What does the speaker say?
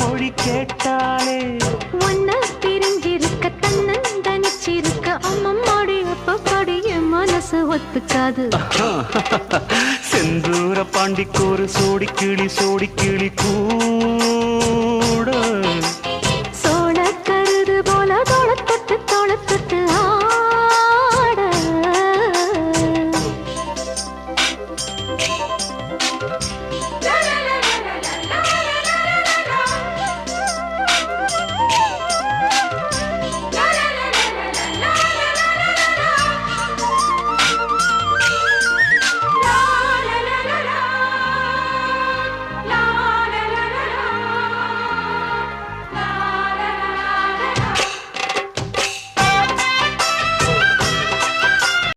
மொழி கேட்டாலே. ஒன்ன பிரிஞ்சிருக்க தன்னன் தனிச்சிருக்க அம்மம்மாடி அப்பப்பாடி என் மனசு ஒத்துக்காது. செந்தூர பாண்டிக்கு ஒரு சோடி கிளி சோடி கிளி கூ